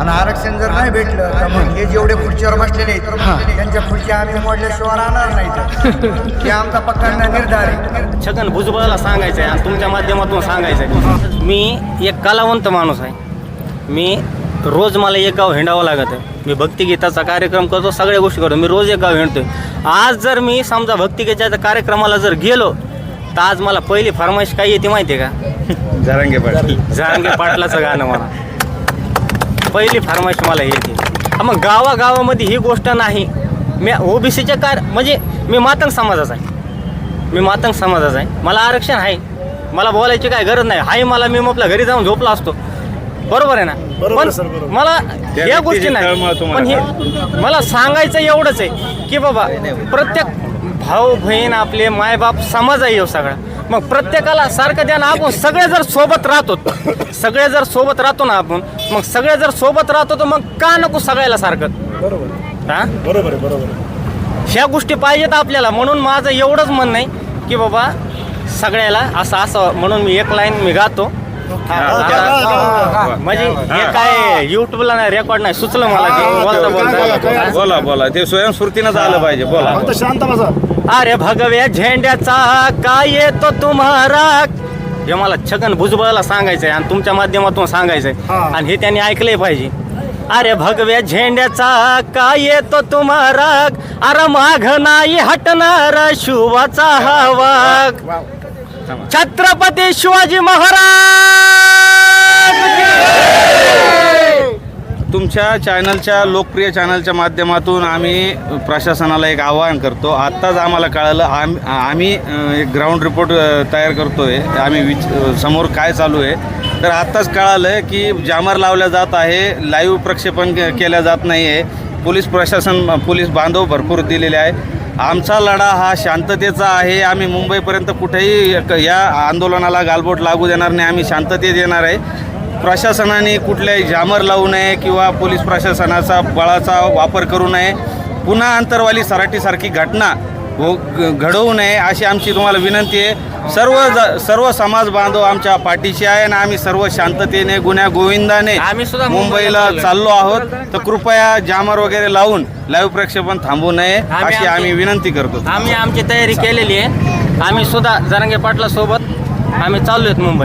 आणि आरक्षण जर नाही भेटलं तर मग हे जेवढे खुर्चीवर बसलेले आहेत त्यांच्या खुर्च्या आम्ही मोडल्याशिवाय राहणार नाही हे आमचा पक्का निर्धार आहे. छगन भुजबळाला सांगायचं आहे आणि तुमच्या माध्यमातून सांगायचं आहे मी एक कलावंत माणूस आहे. मी रोज मला एक गाव हिंडावं लागत. आहे मी भक्तिगीताचा कार्यक्रम करतो सगळ्या गोष्टी करतो. मी रोज एक गाव हिंडतोय. आज जर मी समजा भक्तिगीताच्या कार्यक्रमाला जर गेलो तर आज मला पहिली फरमाईश काय येते माहिती आहे का? जरांगे पाटील. जहांगीर पाटलाचं गाणं मला पहिली फरमाईश मला येते हा, मग गावागावामध्ये ही गोष्ट नाही. मी ओबीसीच्या कार म्हणजे मी मातंग समाजाचा आहे. मी मातंग समाजाचा आहे. मला आरक्षण आहे. मला बोलायची काय गरज नाही. हाय मला मी आपल्या घरी जाऊन झोपला असतो. बरोबर आहे ना? पण मला या गोष्टी नाही. पण हे मला सांगायचं एवढंच आहे की बाबा प्रत्येक भाऊ बहीण आपले मायबाप समाज आहे ह्यो सगळा. मग प्रत्येकाला सारखं द्या ना आपण. सगळे जर सोबत राहतो सगळे जर सोबत राहतो ना आपण मग सगळे जर सोबत राहतो तर मग का नको सगळ्याला सारखं? हा? बरोबर आहे बरोबर आहे. ह्या गोष्टी पाहिजेत आपल्याला. म्हणून माझं एवढंच म्हणणं आहे की बाबा सगळ्याला असं असं म्हणून मी एक लाईन मी गातो. हा, म्हणजे हे. काय युट्यूबला नाही रेकॉर्ड नाही सुचलं मला ते बोलता बोलता. बोला बोला. ते स्वयंस्फूर्तीनं झालं पाहिजे. बोला फक्त शांत बसा. अरे भगव्या झेंड्याचा काय येतो तुम्हाला? हे मला छगन भुजबळाला सांगायचंय आणि तुमच्या माध्यमातून सांगायचंय. आणि हे त्यांनी ऐकलंय पाहिजे. अरे भगव्या झेंड्याचा काय येतो तुम्हाला? अरे माघ नाही हटणार शिवाचा हवा. छत्रपती शिवाजी महाराज! तुमच्या चॅनलच्या लोकप्रिय चॅनलच्या माध्यमातून आम्ही प्रशासनाला एक आवाहन करतो. आत्ताच आम्हाला कळालं आम आम्ही एक ग्राउंड रिपोर्ट तयार करतो आहे आम्ही विच समोर काय चालू आहे. तर आत्ताच कळालं की जामर लावल्या जात आहे लाईव्ह प्रक्षेपण के- केल्या जात नाही आहे पोलीस प्रशासन पोलीस बांधव भरपूर दिलेले आहे. आमचा लढा हा शांततेचा आहे. आम्ही मुंबईपर्यंत कुठेही क- या आंदोलनाला गालबोट लागू देणार नाही. आम्ही शांततेत येणार आहे. प्रशासनाने कुठल्याही जामर लावू नये किंवा पोलीस प्रशासनाचा बळाचा वापर करू नये. पुन्हा अंतरवाली सराटीसारखी घटना हो घडवू नये अशी आमची तुम्हाला विनंती आहे. सर्व सर्व समाज बांधव आमच्या पाठीशी आहे आणि आम्ही सर्व शांततेने गुन्ह्या गोविंदाने आम्ही सुद्धा मुंबईला चाललो आहोत. तर कृपया जामर वगैरे लावून लाईव्ह प्रक्षेपण थांबू नये अशी आम्ही विनंती करतो आम्ही आमची तयारी केलेली आहे. आम्ही सुद्धा जरांगे पाटला सोबत आम्ही चाललो आहेत मुंबई.